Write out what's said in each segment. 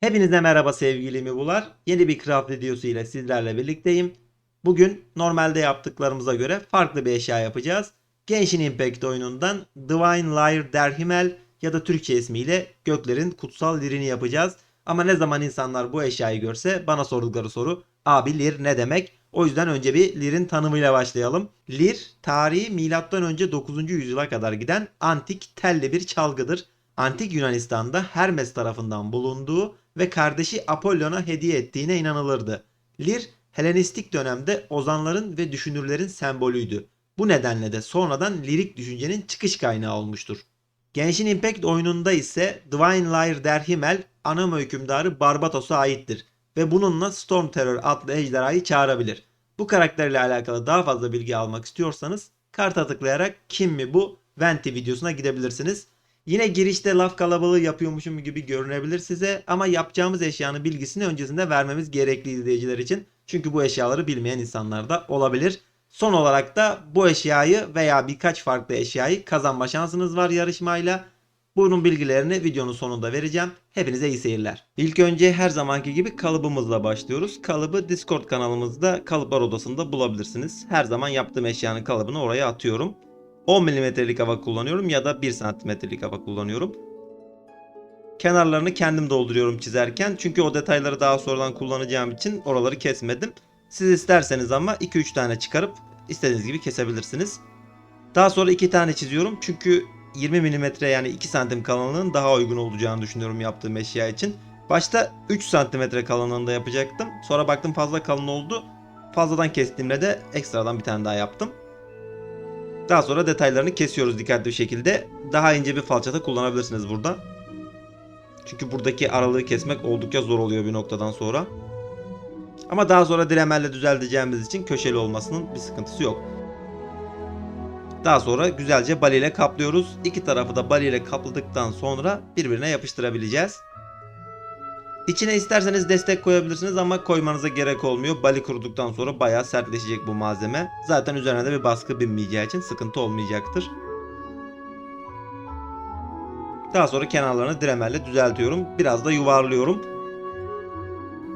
Hepinize merhaba sevgili Mibular. Yeni bir craft videosu ile sizlerle birlikteyim. Bugün normalde yaptıklarımıza göre farklı bir eşya yapacağız. Genshin Impact oyunundan Divine Lyre Derhimel ya da Türkçe ismiyle Göklerin Kutsal Lirini yapacağız. Ama ne zaman insanlar bu eşyayı görse bana sordukları soru abi lir ne demek? O yüzden önce bir lirin tanımıyla başlayalım. Lir tarihi önce 9. yüzyıla kadar giden antik telli bir çalgıdır. Antik Yunanistan'da Hermes tarafından bulunduğu ve kardeşi Apollon'a hediye ettiğine inanılırdı. Lir, Helenistik dönemde ozanların ve düşünürlerin sembolüydü. Bu nedenle de sonradan lirik düşüncenin çıkış kaynağı olmuştur. Genshin Impact oyununda ise Divine Lyre Derhimel anam hükümdarı Barbatos'a aittir ve bununla Storm Terror adlı ejderhayı çağırabilir. Bu karakterle alakalı daha fazla bilgi almak istiyorsanız karta tıklayarak kim mi bu Venti videosuna gidebilirsiniz. Yine girişte laf kalabalığı yapıyormuşum gibi görünebilir size ama yapacağımız eşyanın bilgisini öncesinde vermemiz gerekli izleyiciler için. Çünkü bu eşyaları bilmeyen insanlar da olabilir. Son olarak da bu eşyayı veya birkaç farklı eşyayı kazanma şansınız var yarışmayla. Bunun bilgilerini videonun sonunda vereceğim. Hepinize iyi seyirler. İlk önce her zamanki gibi kalıbımızla başlıyoruz. Kalıbı Discord kanalımızda kalıplar odasında bulabilirsiniz. Her zaman yaptığım eşyanın kalıbını oraya atıyorum. 10 milimetrelik hava kullanıyorum ya da 1 santimetrelik hava kullanıyorum. Kenarlarını kendim dolduruyorum çizerken. Çünkü o detayları daha sonradan kullanacağım için oraları kesmedim. Siz isterseniz ama 2-3 tane çıkarıp istediğiniz gibi kesebilirsiniz. Daha sonra 2 tane çiziyorum. Çünkü 20 milimetre yani 2 santim kalınlığın daha uygun olacağını düşünüyorum yaptığım eşya için. Başta 3 santimetre kalınlığında yapacaktım. Sonra baktım fazla kalın oldu. Fazladan kestiğimde de ekstradan bir tane daha yaptım. Daha sonra detaylarını kesiyoruz dikkatli bir şekilde. Daha ince bir falçata kullanabilirsiniz burada. Çünkü buradaki aralığı kesmek oldukça zor oluyor bir noktadan sonra. Ama daha sonra diremelle düzelteceğimiz için köşeli olmasının bir sıkıntısı yok. Daha sonra güzelce bali ile kaplıyoruz. İki tarafı da bali ile kapladıktan sonra birbirine yapıştırabileceğiz. İçine isterseniz destek koyabilirsiniz ama koymanıza gerek olmuyor. Bali kuruduktan sonra bayağı sertleşecek bu malzeme. Zaten üzerine de bir baskı binmeyeceği için sıkıntı olmayacaktır. Daha sonra kenarlarını diremelle düzeltiyorum. Biraz da yuvarlıyorum.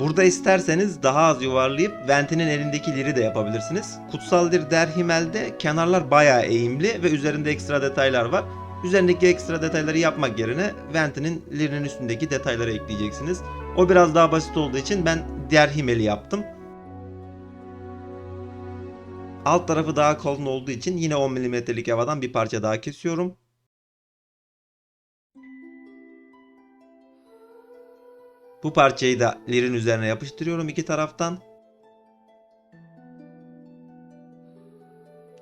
Burada isterseniz daha az yuvarlayıp Venti'nin elindeki liri de yapabilirsiniz. Kutsal Derhimel'de kenarlar bayağı eğimli ve üzerinde ekstra detaylar var. Üzerindeki ekstra detayları yapmak yerine Venti'nin lirinin üstündeki detayları ekleyeceksiniz. O biraz daha basit olduğu için ben Derhimel'i yaptım. Alt tarafı daha kalın olduğu için yine 10 mm'lik havadan bir parça daha kesiyorum. Bu parçayı da lirin üzerine yapıştırıyorum iki taraftan.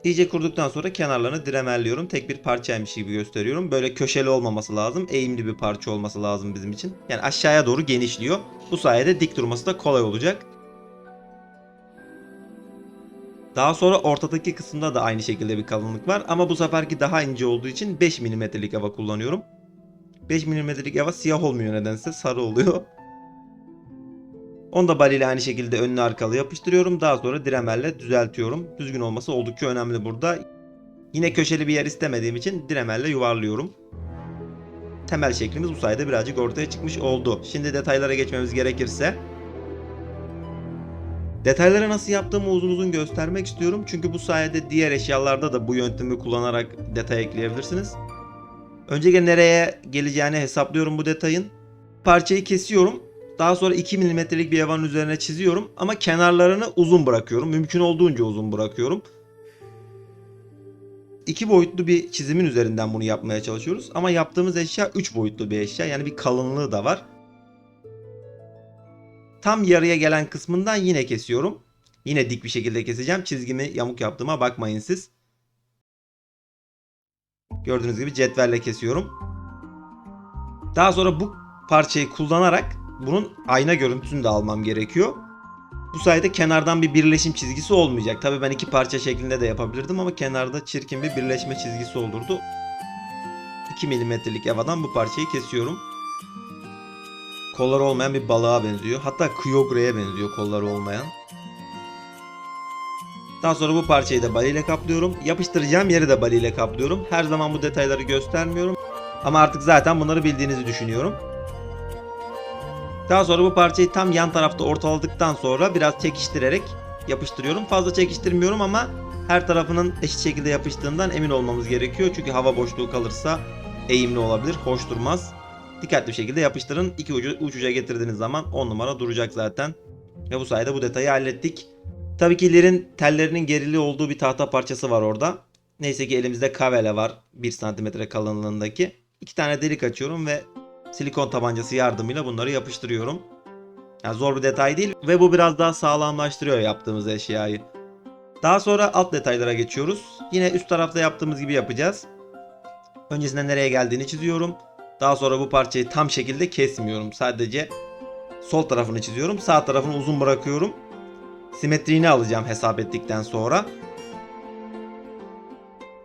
İyice kurduktan sonra kenarlarını diremelliyorum. Tek bir parçaymış gibi gösteriyorum. Böyle köşeli olmaması lazım. Eğimli bir parça olması lazım bizim için. Yani aşağıya doğru genişliyor. Bu sayede dik durması da kolay olacak. Daha sonra ortadaki kısımda da aynı şekilde bir kalınlık var. Ama bu seferki daha ince olduğu için 5 mm'lik hava kullanıyorum. 5 mm'lik hava siyah olmuyor nedense sarı oluyor. Onu da bal ile aynı şekilde önlü arkalı yapıştırıyorum. Daha sonra diremelle düzeltiyorum. Düzgün olması oldukça önemli burada. Yine köşeli bir yer istemediğim için diremelle yuvarlıyorum. Temel şeklimiz bu sayede birazcık ortaya çıkmış oldu. Şimdi detaylara geçmemiz gerekirse. Detayları nasıl yaptığımı uzun uzun göstermek istiyorum. Çünkü bu sayede diğer eşyalarda da bu yöntemi kullanarak detay ekleyebilirsiniz. Öncelikle nereye geleceğini hesaplıyorum bu detayın. Parçayı kesiyorum. Daha sonra 2 milimetrelik bir havanın üzerine çiziyorum ama kenarlarını uzun bırakıyorum. Mümkün olduğunca uzun bırakıyorum. İki boyutlu bir çizimin üzerinden bunu yapmaya çalışıyoruz. Ama yaptığımız eşya 3 boyutlu bir eşya. Yani bir kalınlığı da var. Tam yarıya gelen kısmından yine kesiyorum. Yine dik bir şekilde keseceğim. Çizgimi yamuk yaptığıma bakmayın siz. Gördüğünüz gibi cetvelle kesiyorum. Daha sonra bu parçayı kullanarak bunun ayna görüntüsünü de almam gerekiyor. Bu sayede kenardan bir birleşim çizgisi olmayacak. Tabii ben iki parça şeklinde de yapabilirdim ama kenarda çirkin bir birleşme çizgisi olurdu. 2 milimetrelik havadan bu parçayı kesiyorum. Kolları olmayan bir balığa benziyor. Hatta Kyogre'ye benziyor kolları olmayan. Daha sonra bu parçayı da bali ile kaplıyorum. Yapıştıracağım yeri de bali ile kaplıyorum. Her zaman bu detayları göstermiyorum. Ama artık zaten bunları bildiğinizi düşünüyorum. Daha sonra bu parçayı tam yan tarafta ortaladıktan sonra biraz çekiştirerek yapıştırıyorum. Fazla çekiştirmiyorum ama her tarafının eşit şekilde yapıştığından emin olmamız gerekiyor. Çünkü hava boşluğu kalırsa eğimli olabilir, hoş durmaz. Dikkatli bir şekilde yapıştırın. İki ucu uç uca getirdiğiniz zaman 10 numara duracak zaten. Ve bu sayede bu detayı hallettik. Tabii ki ilerin tellerinin gerili olduğu bir tahta parçası var orada. Neyse ki elimizde kavele var 1 cm kalınlığındaki. İki tane delik açıyorum ve silikon tabancası yardımıyla bunları yapıştırıyorum. Yani zor bir detay değil ve bu biraz daha sağlamlaştırıyor yaptığımız eşyayı. Daha sonra alt detaylara geçiyoruz. Yine üst tarafta yaptığımız gibi yapacağız. Öncesinde nereye geldiğini çiziyorum. Daha sonra bu parçayı tam şekilde kesmiyorum. Sadece sol tarafını çiziyorum. Sağ tarafını uzun bırakıyorum. Simetriğini alacağım hesap ettikten sonra.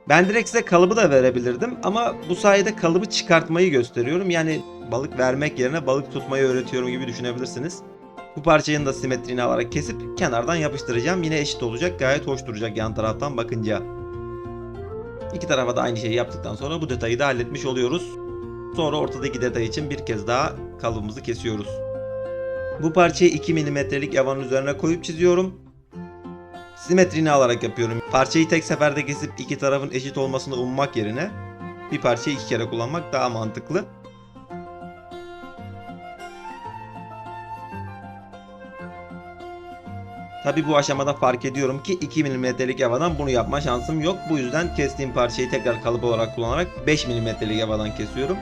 Ben direkt size kalıbı da verebilirdim ama bu sayede kalıbı çıkartmayı gösteriyorum. Yani balık vermek yerine balık tutmayı öğretiyorum gibi düşünebilirsiniz. Bu parçanın da simetriğini alarak kesip kenardan yapıştıracağım. Yine eşit olacak. Gayet hoş duracak yan taraftan bakınca. İki tarafa da aynı şeyi yaptıktan sonra bu detayı da halletmiş oluyoruz. Sonra ortadaki detay için bir kez daha kalıbımızı kesiyoruz. Bu parçayı 2 mm'lik yavanın üzerine koyup çiziyorum. Simetriğini alarak yapıyorum. Parçayı tek seferde kesip iki tarafın eşit olmasını ummak yerine bir parçayı iki kere kullanmak daha mantıklı. Tabi bu aşamada fark ediyorum ki 2 mm'lik yavadan bunu yapma şansım yok. Bu yüzden kestiğim parçayı tekrar kalıp olarak kullanarak 5 mm'lik yavadan kesiyorum.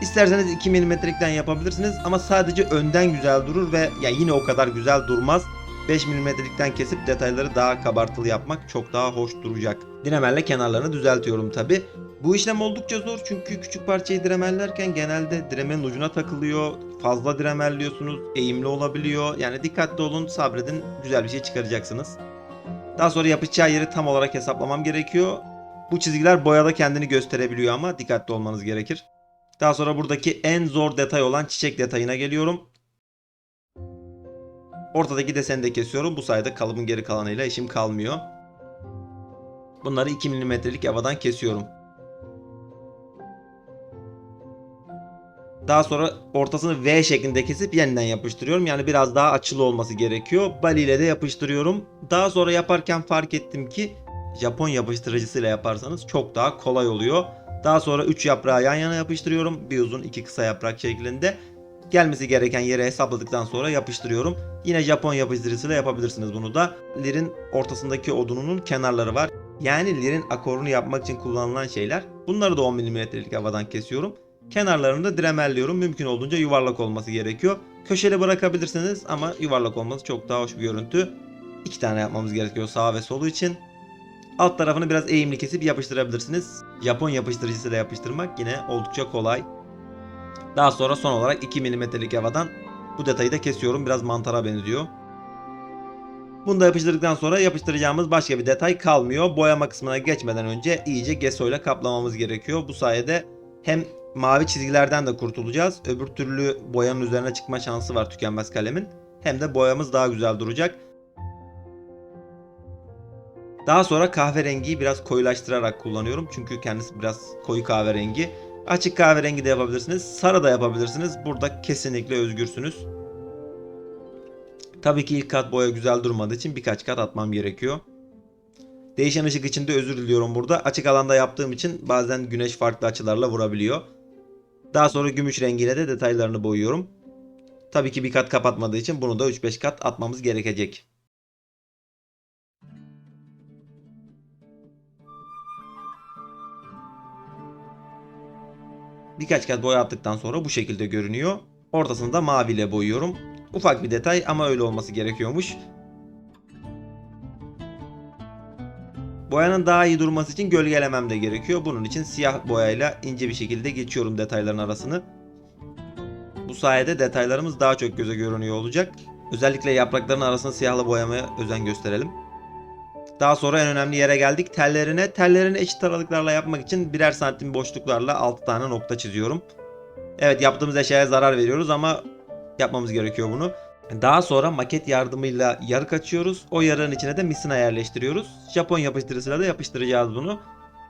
İsterseniz 2 mm'likten yapabilirsiniz ama sadece önden güzel durur ve ya yine o kadar güzel durmaz. 5 mm'likten kesip detayları daha kabartılı yapmak çok daha hoş duracak. Dinemerle kenarlarını düzeltiyorum tabi. Bu işlem oldukça zor çünkü küçük parçayı diremellerken genelde diremenin ucuna takılıyor. Fazla diremelliyorsunuz, eğimli olabiliyor. Yani dikkatli olun, sabredin, güzel bir şey çıkaracaksınız. Daha sonra yapışacağı yeri tam olarak hesaplamam gerekiyor. Bu çizgiler boyada kendini gösterebiliyor ama dikkatli olmanız gerekir. Daha sonra buradaki en zor detay olan çiçek detayına geliyorum. Ortadaki deseni de kesiyorum. Bu sayede kalıbın geri kalanıyla işim kalmıyor. Bunları 2 mm'lik yavadan kesiyorum. Daha sonra ortasını V şeklinde kesip yeniden yapıştırıyorum. Yani biraz daha açılı olması gerekiyor. Bali ile de yapıştırıyorum. Daha sonra yaparken fark ettim ki Japon yapıştırıcısıyla yaparsanız çok daha kolay oluyor. Daha sonra 3 yaprağı yan yana yapıştırıyorum. Bir uzun iki kısa yaprak şeklinde. Gelmesi gereken yere hesapladıktan sonra yapıştırıyorum. Yine Japon yapıştırıcısıyla yapabilirsiniz bunu da. Lirin ortasındaki odununun kenarları var. Yani lirin akorunu yapmak için kullanılan şeyler. Bunları da 10 mm'lik havadan kesiyorum. Kenarlarını da diremelliyorum. Mümkün olduğunca yuvarlak olması gerekiyor. Köşeli bırakabilirsiniz ama yuvarlak olması çok daha hoş bir görüntü. İki tane yapmamız gerekiyor sağ ve solu için. Alt tarafını biraz eğimli kesip yapıştırabilirsiniz. Japon yapıştırıcısıyla yapıştırmak yine oldukça kolay. Daha sonra son olarak 2 mm'lik havadan bu detayı da kesiyorum. Biraz mantara benziyor. Bunu da yapıştırdıktan sonra yapıştıracağımız başka bir detay kalmıyor. Boyama kısmına geçmeden önce iyice gesso ile kaplamamız gerekiyor. Bu sayede hem mavi çizgilerden de kurtulacağız. Öbür türlü boyanın üzerine çıkma şansı var tükenmez kalemin. Hem de boyamız daha güzel duracak. Daha sonra kahverengiyi biraz koyulaştırarak kullanıyorum. Çünkü kendisi biraz koyu kahverengi. Açık kahverengi de yapabilirsiniz. Sarı da yapabilirsiniz. Burada kesinlikle özgürsünüz. Tabii ki ilk kat boya güzel durmadığı için birkaç kat atmam gerekiyor. Değişen ışık için de özür diliyorum burada. Açık alanda yaptığım için bazen güneş farklı açılarla vurabiliyor. Daha sonra gümüş rengiyle de detaylarını boyuyorum. Tabii ki bir kat kapatmadığı için bunu da 3-5 kat atmamız gerekecek. Birkaç kat boya sonra bu şekilde görünüyor. Ortasını da maviyle boyuyorum. Ufak bir detay ama öyle olması gerekiyormuş. Boyanın daha iyi durması için gölgelemem de gerekiyor. Bunun için siyah boyayla ince bir şekilde geçiyorum detayların arasını. Bu sayede detaylarımız daha çok göze görünüyor olacak. Özellikle yaprakların arasını siyahla boyamaya özen gösterelim. Daha sonra en önemli yere geldik. Tellerine, tellerini eşit aralıklarla yapmak için birer santim boşluklarla 6 tane nokta çiziyorum. Evet yaptığımız eşyaya zarar veriyoruz ama yapmamız gerekiyor bunu. Daha sonra maket yardımıyla yarık açıyoruz. O yarığın içine de misina yerleştiriyoruz. Japon yapıştırıcısıyla da yapıştıracağız bunu.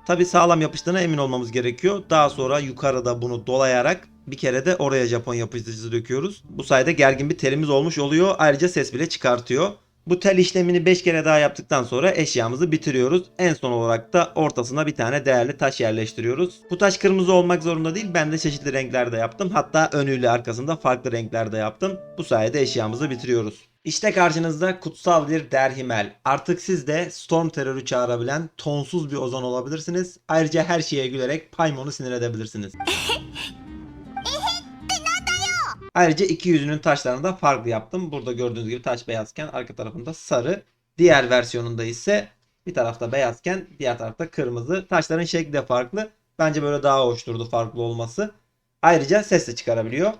Tabi sağlam yapıştığına emin olmamız gerekiyor. Daha sonra yukarıda bunu dolayarak bir kere de oraya Japon yapıştırıcısı döküyoruz. Bu sayede gergin bir telimiz olmuş oluyor. Ayrıca ses bile çıkartıyor. Bu tel işlemini 5 kere daha yaptıktan sonra eşyamızı bitiriyoruz. En son olarak da ortasına bir tane değerli taş yerleştiriyoruz. Bu taş kırmızı olmak zorunda değil. Ben de çeşitli renklerde yaptım. Hatta önüyle arkasında farklı renklerde yaptım. Bu sayede eşyamızı bitiriyoruz. İşte karşınızda kutsal bir derhimel. Artık siz de Storm Terror'ü çağırabilen tonsuz bir ozan olabilirsiniz. Ayrıca her şeye gülerek Paymon'u sinir edebilirsiniz. Ayrıca iki yüzünün taşlarını da farklı yaptım. Burada gördüğünüz gibi taş beyazken arka tarafında sarı. Diğer versiyonunda ise bir tarafta beyazken diğer tarafta kırmızı. Taşların şekli de farklı. Bence böyle daha hoş durdu farklı olması. Ayrıca ses de çıkarabiliyor.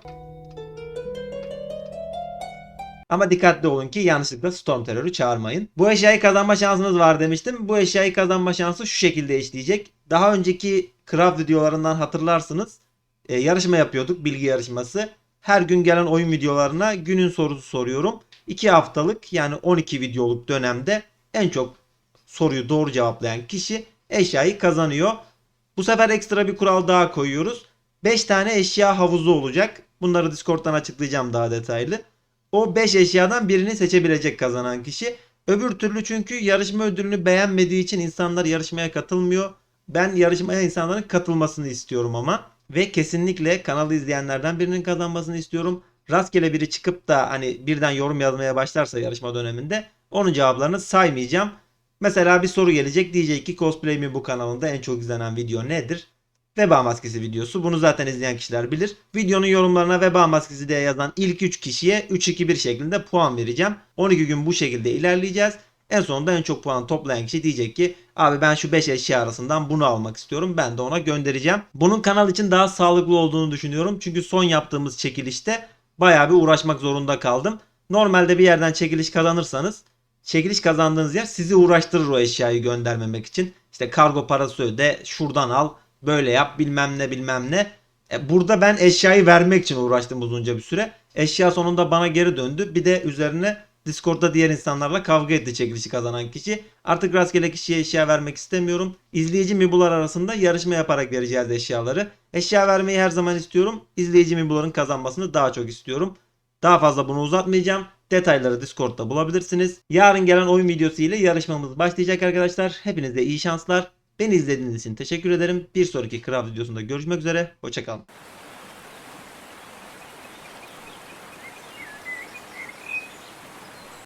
Ama dikkatli olun ki yanlışlıkla Storm Terror'ü çağırmayın. Bu eşyayı kazanma şansınız var demiştim. Bu eşyayı kazanma şansı şu şekilde işleyecek. Daha önceki craft videolarından hatırlarsınız. E, yarışma yapıyorduk. Bilgi yarışması. Her gün gelen oyun videolarına günün sorusu soruyorum. 2 haftalık yani 12 videoluk dönemde en çok soruyu doğru cevaplayan kişi eşyayı kazanıyor. Bu sefer ekstra bir kural daha koyuyoruz. 5 tane eşya havuzu olacak. Bunları Discord'dan açıklayacağım daha detaylı. O 5 eşyadan birini seçebilecek kazanan kişi. Öbür türlü çünkü yarışma ödülünü beğenmediği için insanlar yarışmaya katılmıyor. Ben yarışmaya insanların katılmasını istiyorum ama. Ve kesinlikle kanalı izleyenlerden birinin kazanmasını istiyorum. Rastgele biri çıkıp da hani birden yorum yazmaya başlarsa yarışma döneminde onun cevaplarını saymayacağım. Mesela bir soru gelecek diyecek ki cosplay mi bu kanalında en çok izlenen video nedir? Veba maskesi videosu. Bunu zaten izleyen kişiler bilir. Videonun yorumlarına veba maskesi diye yazan ilk 3 kişiye 3-2-1 şeklinde puan vereceğim. 12 gün bu şekilde ilerleyeceğiz. En sonunda en çok puan toplayan kişi diyecek ki abi ben şu 5 eşya arasından bunu almak istiyorum. Ben de ona göndereceğim. Bunun kanal için daha sağlıklı olduğunu düşünüyorum. Çünkü son yaptığımız çekilişte bayağı bir uğraşmak zorunda kaldım. Normalde bir yerden çekiliş kazanırsanız çekiliş kazandığınız yer sizi uğraştırır o eşyayı göndermemek için. İşte kargo parası öde, şuradan al, böyle yap bilmem ne bilmem ne. E, burada ben eşyayı vermek için uğraştım uzunca bir süre. Eşya sonunda bana geri döndü. Bir de üzerine Discord'da diğer insanlarla kavga etti çekilişi kazanan kişi. Artık rastgele kişiye eşya vermek istemiyorum. İzleyici mibular arasında yarışma yaparak vereceğiz eşyaları. Eşya vermeyi her zaman istiyorum. İzleyici mibuların kazanmasını daha çok istiyorum. Daha fazla bunu uzatmayacağım. Detayları Discord'da bulabilirsiniz. Yarın gelen oyun videosu ile yarışmamız başlayacak arkadaşlar. Hepinize iyi şanslar. Beni izlediğiniz için teşekkür ederim. Bir sonraki Craft videosunda görüşmek üzere. Hoşçakalın.